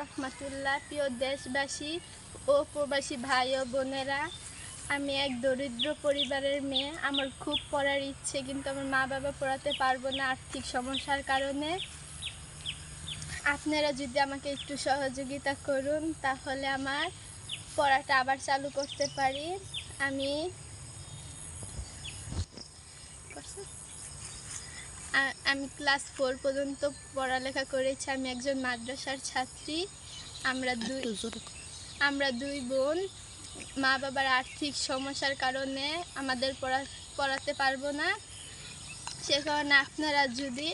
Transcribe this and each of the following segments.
রহমতুল্লাহ প্রিয় দেশবাসী ও প্রবাসী ভাই ও বোনেরা, আমি এক দরিদ্র পরিবারের মেয়ে। আমার খুব পড়ার ইচ্ছে, কিন্তু আমার মা বাবা পড়াতে পারব না আর্থিক সমস্যার কারণে। আপনারা যদি আমাকে একটু সহযোগিতা করুন, তাহলে আমার পড়াটা আবার চালু করতে পারি। আমি আমি ক্লাস ফোর পর্যন্ত পড়ালেখা করেছি। আমি একজন মাদ্রাসার ছাত্রী। আমরা দুই আমরা দুই বোন। মা বাবার আর্থিক সমস্যার কারণে আমাদের পড়া পড়াতে পারব না। সে কারণে আপনারা যদি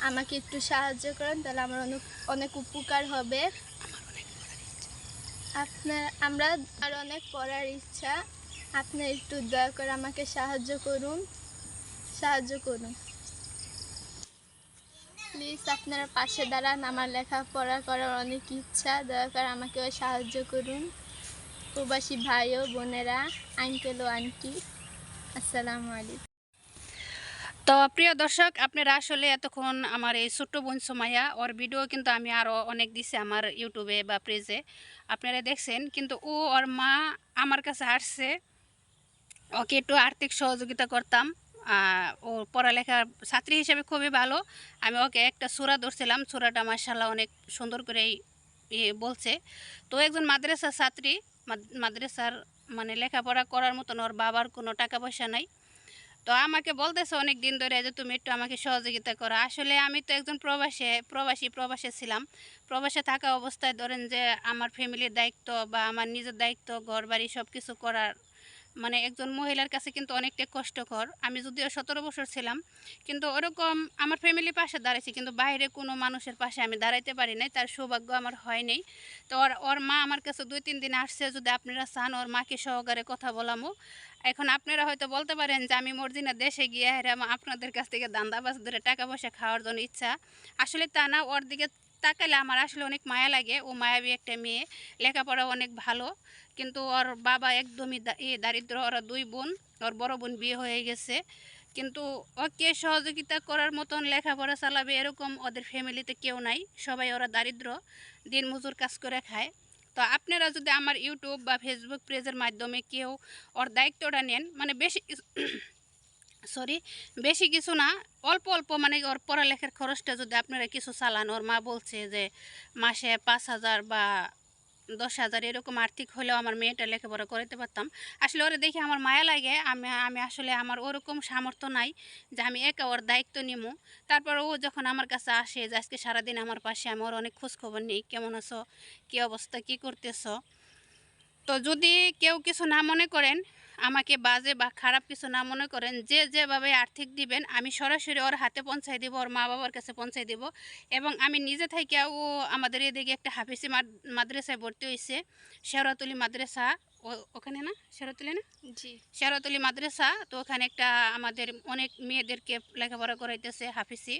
আমাকে একটু সাহায্য করেন তাহলে আমার অনেক অনেক উপকার হবে। আপনার আমরা আর অনেক পড়ার ইচ্ছা। আপনি একটু দয়া করে আমাকে সাহায্য করুন। সাহায্য করুন। প্লিজ আপনারা পাশে দাঁড়ান। আমার লেখাপড়া করার অনেক ইচ্ছা। দয়া করে আমাকে সাহায্য করুন। প্রবাসী ভাই ও বোনেরা আঙ্কেল ও আন্টি আসসালামু আলাইকুম। তো প্রিয় দর্শক, আপনারা আসলে এতক্ষণ আমার এই ছোট্ট বোন সোমাইয়া, ওর ভিডিও কিন্তু আমি আরও অনেক দিছি আমার ইউটিউবে বা পেজে আপনারা দেখছেন, কিন্তু ও, ওর মা আমার কাছে আসছে। ওকে একটু আর্থিক সহযোগিতা করতাম। ও পড়ালেখার ছাত্রী হিসেবে খুবই ভালো। আমি ওকে একটা সুরা ধরছিলাম, সুরাটা মার্শাল্লাহ অনেক সুন্দর করে বলছে। তো একজন মাদ্রাসার ছাত্রী মাদ্রাসার মানে লেখাপড়া করার মতন ওর বাবার কোনো টাকা পয়সা নাই। তো আমাকে বলতেছে অনেক দিন ধরে যে, তুমি একটু আমাকে সহযোগিতা করো। আসলে আমি তো একজন প্রবাসে, প্রবাসী প্রবাসে ছিলাম। প্রবাসে থাকা অবস্থায় ধরেন যে, আমার ফ্যামিলির দায়িত্ব বা আমার নিজের দায়িত্ব ঘর বাড়ি সব কিছু করার মানে একজন মহিলার কাছে কিন্তু অনেকটা কষ্টকর। আমি যদিও সতেরো বছর ছিলাম, কিন্তু ওরকম আমার ফ্যামিলির পাশে দাঁড়াইছি, কিন্তু বাইরে কোনো মানুষের পাশে আমি দাঁড়াইতে পারি নাই, তার সৌভাগ্য আমার হয়নি তো ওর ওর মা আমার কাছে দুই, তিন দিন আসছে, যদি আপনারা চান ওর মাকে সহকারে কথা বলামো। এখন আপনারা হয়তো বলতে পারেন যে, আমি মর্জিনা দেশে গিয়ে আপনাদের কাছ থেকে দান্দাবাজ ধরে টাকা পয়সা খাওয়ার জন্য ইচ্ছা। আসলে তা না, ওর দিকে তাকালে আমার আসলে অনেক মায়া লাগে। ও মায়াবী একটা মেয়ে লেখাপড়া অনেক ভালো। কিন্তু ওর বাবা একদমই দারিদ্র, ওরা দুই বোন, ওর বড় বোন বিয়ে হয়ে গেছে। কিন্তু ওকে সহযোগিতা করার মতন লেখাপড়া চালাবে এরকম ওদের ফ্যামিলিতে কেউ নাই। সবাই ওরা দারিদ্র, দিন মজুর কাজ করে খায়। তো আপনারা যদি আমার ইউটিউব বা ফেসবুক পেজের মাধ্যমে কেউ ওর দায়িত্বটা নেন মানে বেশি সরি, বেশি কিছু না, অল্প অল্প মানে ওর পড়ালেখার খরচটা যদি আপনারা কিছু চালান, ওর মা বলছে যে মাসে পাঁচ হাজার বা দশ হাজার এরকম আর্থিক হলেও আমার মেয়েটা লেখাপড়া করাতে পারতাম। আসলে ওরা দেখে আমার মায়া লাগে, আমি আমি আসলে আমার ওরকম সামর্থ্য নাই যে আমি একা ওর দায়িত্ব নিব তারপর ও যখন আমার কাছে আসে যে আজকে সারাদিন আমার পাশে, আমি ওর অনেক খোঁজখবর নেই, কেমন আছো, কী অবস্থা, কী করতেছো? তো যদি কেউ কিছু না মনে করেন আমাকে বাজে বা খারাপ কিছু না মনে করেন যে যেভাবে আর্থিক দিবেন আমি সরাসরি ওর হাতে পৌঁছাই দিব ওর মা বাবার কাছে পৌঁছাই দিব এবং আমি নিজে থেকে ও আমাদের এদিকে একটা হাফিসি মাদ্রাসায় ভর্তি হয়েছে শেওড়াতলি মাদ্রাসা ও- ওখানে না? শেওড়াতলি না? জি। শেরাতলি মাদ্রাসা তো ওখানে একটা আমাদের অনেক মেয়েদেরকে লেখাপড়া করাইতেছে হাফিসি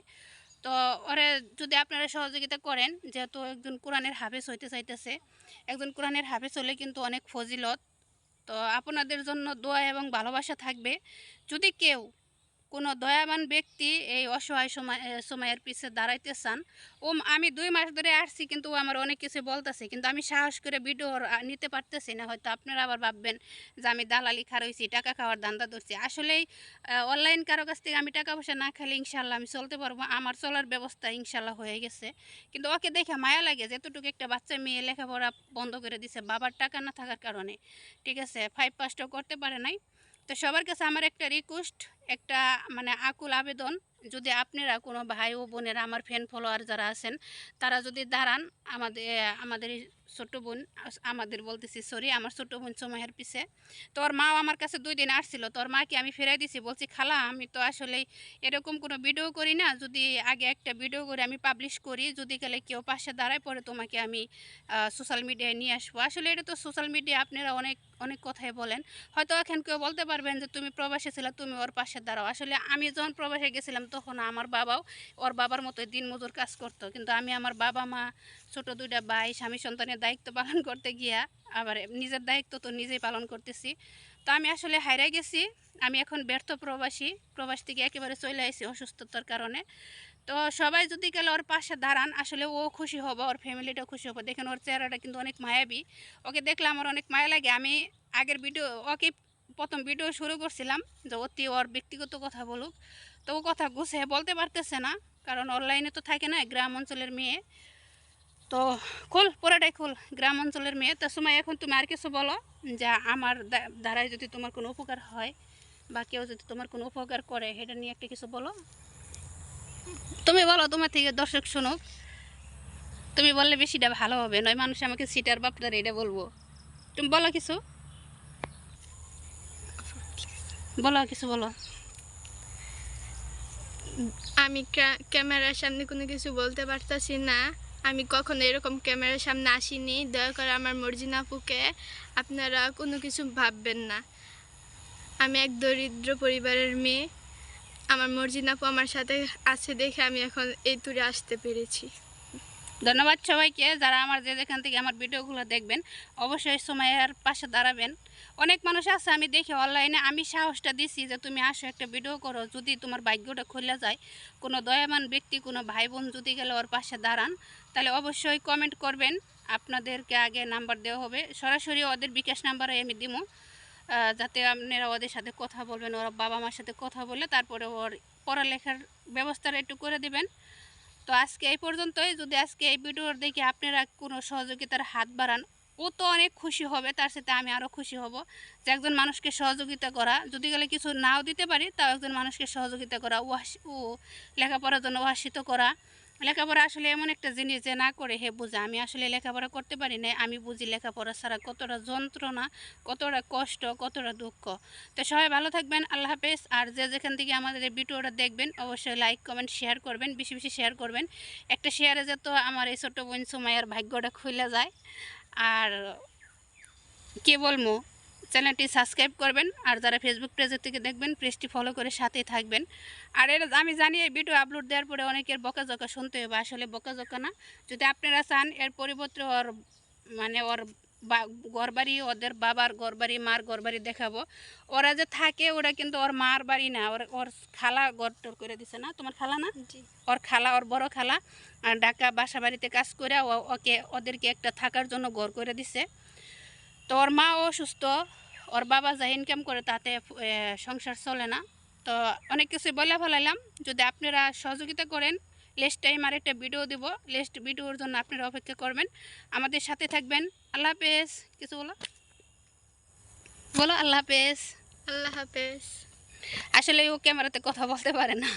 তো ওরে যদি আপনারা সহযোগিতা করেন যেহেতু একজন কোরআনের হাফেজ হইতে চাইতেছে একজন কোরআনের হাফেজ হলে কিন্তু অনেক ফজিলত তো আপনাদের জন্য দোয়া এবং ভালোবাসা থাকবে। যদি কেউ কোনো দয়াবান ব্যক্তি এই অসহায় সময় সময়ের পিছে দাঁড়াইতে চান। ও আমি দুই মাস ধরে আসছি, কিন্তু ও আমার অনেক কিছু বলতেছে, কিন্তু আমি সাহস করে ভিডিও নিতে পারতেছি না। হয়তো আপনারা আবার ভাববেন যে আমি দালালি খারইছি টাকা খাওয়ার ধান্দা ধরছি। আসলেই অনলাইন কারও কাছ থেকে আমি টাকা পয়সা না খেলে ইনশাল্লাহ আমি চলতে পারব। আমার চলার ব্যবস্থা ইনশাল্লাহ হয়ে গেছে। কিন্তু ওকে দেখে মায়া লাগে যে এতটুকু একটা বাচ্চা মেয়ে লেখাপড়া বন্ধ করে দিছে, বাবার টাকা না থাকার কারণে। ঠিক আছে ফাইভ পাসটাও করতে পারে নাই। তো সবার কাছে আমার একটা রিকোয়েস্ট একটা মানে আকুল আবেদন। যদি আপনারা কোনো ভাই ও বোনেরা, আমার ফ্যান ফলোয়ার যারা আছেন, তারা যদি দাঁড়ান, আমাদের আমাদের ছোট্ট বোন আমাদের বলতেছি সরি আমার ছোট্ট বোন সময়ের পিছে। তোর মাও আমার কাছে দুই দিন আসছিল, তোর মাকে আমি ফেরাই দিছি, বলছি, খালা, আমি তো আসলে এরকম কোনো ভিডিও করি না। যদি আগে একটা ভিডিও করে আমি পাবলিশ করি, যদি গেলে কেউ পাশে দাঁড়ায়, পরে তোমাকে আমি সোশ্যাল মিডিয়ায় নিয়ে আসব। আসলে এটা তো সোশ্যাল মিডিয়া আপনারা অনেক অনেক কথাই বলেন। হয়তো এখন কেউ বলতে পারবেন যে, তুমি প্রবাসে ছিলে, তুমি ওর পাশে দাঁড়াও। আসলে আমি যখন প্রবাসে গেছিলাম তখন আমার বাবাও ওর বাবার মতো দিন মজুর কাজ করতো। কিন্তু আমি আমার বাবা, মা, ছোট দুইটা ভাই, স্বামী সন্তানের দায়িত্ব পালন করতে গিয়া আবার নিজের দায়িত্ব তো নিজেই পালন করতেছি। তো আমি আসলে হারিয়ে গেছি। আমি এখন ব্যর্থ প্রবাসী। প্রবাস থেকে একেবারে চলে আসি অসুস্থতার কারণে। তো সবাই যদি গেলে ওর পাশে দাঁড়ান, আসলে ও খুশি হবে, ওর ফ্যামিলিটাও খুশি হবে। দেখেন ওর চেহারাটা কিন্তু অনেক মায়াবী। ওকে দেখলে আমার অনেক মায়া লাগে। আমি আগের ভিডিও, ওকে প্রথম ভিডিও শুরু করছিলাম যে অতি ওর ব্যক্তিগত কথা বলুক। তো ও কথা গুছিয়ে বলতে পারতেছে না, কারণ অনলাইনে তো থাকে না, গ্রাম অঞ্চলের মেয়ে। তো খোল, পুরাটাই খোল, গ্রাম অঞ্চলের মেয়ে। তো সময় এখন তুমি আর কিছু বলো যে আমার দ্বা- দ্বারাই যদি তোমার কোনো উপকার হয় বা কেউ যদি তোমার কোনো উপকার করে সেটা নিয়ে একটা কিছু বলো। তুমি বলো, তোমার থেকে দর্শক শুনুক। তুমি বললে বেশিটা ভালো হবে, নয় মানুষ আমাকে সিটার বাপটার এটা বলব। তুমি বলো কিছু। বলো কিছু বলো। আমি ক্যামেরার সামনে কোনো কিছু বলতে পারতাছি না। আমি কখনো এরকম ক্যামেরার সামনে আসিনি। দয়া করে আমার মর্জিনা আপুকে আপনারা কোনো কিছু ভাববেন না। আমি এক দরিদ্র পরিবারের মেয়ে। আমার মর্জিনা আপু আমার সাথে আছে দেখে আমি এখন এই তুরে আসতে পেরেছি। ধন্যবাদ সবাইকে, যারা আমার যে যেখান থেকে আমার ভিডিওগুলো দেখবেন, অবশ্যই সময়ের পাশে দাঁড়াবেন। অনেক মানুষ আছে, আমি দেখি অনলাইনে আমি সাহসটা দিছি যে তুমি আসো, একটা ভিডিও করো, যদি তোমার ভাগ্যটা খুলে যায়, কোনো দয়াবান ব্যক্তি, কোনো ভাই বোন যদি গেলে ওর পাশে দাঁড়ান, তাহলে অবশ্যই কমেন্ট করবেন, আপনাদেরকে আগে নাম্বার দেওয়া হবে। সরাসরি ওদের বিকাশ নাম্বারে আমি দিব যাতে আপনারা ওদের সাথে কথা বলবেন, ওর বাবা মার সাথে কথা বলে তারপরে ওর পড়ালেখার ব্যবস্থাটা একটু করে দিবেন। তো আজকে এই পর্যন্তই। যদি আজকে এই ভিডিওর দেখে আপনারা কোনো সহযোগিতার হাত বাড়ান, ও তো অনেক খুশি হবে, তার সাথে আমি আরও খুশি হব। যে একজন মানুষকে সহযোগিতা করা, যদি গেলে কিছু নাও দিতে পারি, তাও একজন মানুষকে সহযোগিতা করা ও লেখাপড়ার জন্য উহাসিত করা লেখাপড়া আসলে এমন একটা জিনিস যে না করে হে বুঝে। আমি আসলে লেখাপড়া করতে পারি না আমি বুঝি লেখাপড়া ছাড়া কতটা যন্ত্রণা, কতটা কষ্ট, কতটা দুঃখ। তো সবাই ভালো থাকবেন, আল্লাহ হাফেজ। আর যে যেখান থেকে আমাদের ভিডিওটা দেখবেন, অবশ্যই লাইক কমেন্ট শেয়ার করবেন, বেশি বেশি শেয়ার করবেন। একটা শেয়ারে যত আমার এই ছোট্ট বোন সময়ের ভাগ্যটা খুলে যায়। আর কে বলব? চ্যানেলটি সাবস্ক্রাইব করবেন আর যারা ফেসবুক পেজের থেকে দেখবেন পেজটি ফলো করে সাথেই থাকবেন। আর এর আমি জানি এই ভিডিও আপলোড দেওয়ার পরে অনেকের বকাঝকা শুনতে হবে আসলে বকাঝকা না। যদি আপনারা চান এর পরিবর্তে ওর মানে ওর বা ঘরবাড়ি ওদের বাবার ঘরবাড়ি মার ঘরবাড়ি দেখাবো। ওরা যে থাকে ওরা কিন্তু ওর মার বাড়ি না ওর ওর খালা ঘর টর করে দিছে না? তোমার খালা না? ওর খালা ওর বড় খালা আর ঢাকা বাসা বাড়িতে কাজ করে ও- ওকে ওদেরকে একটা থাকার জন্য ঘর করে দিছে। তো ওর মা অসুস্থ ওর বাবা যা ইনকাম করে তাতে সংসার চলে না। তো অনেক কিছু বলে ফেলাইলাম। যদি আপনারা সহযোগিতা করেন লেস্ট টাইম আর একটা ভিডিও দিব। লেস্ট ভিডিওর জন্য আপনারা অপেক্ষা করবেন। আমাদের সাথে থাকবেন। আল্লাহ হাফেজ। কিছু বলো? বলো আল্লাহ হাফেজ। আল্লাহ হাফেজ। আসলে ও ক্যামেরাতে কথা বলতে পারে না।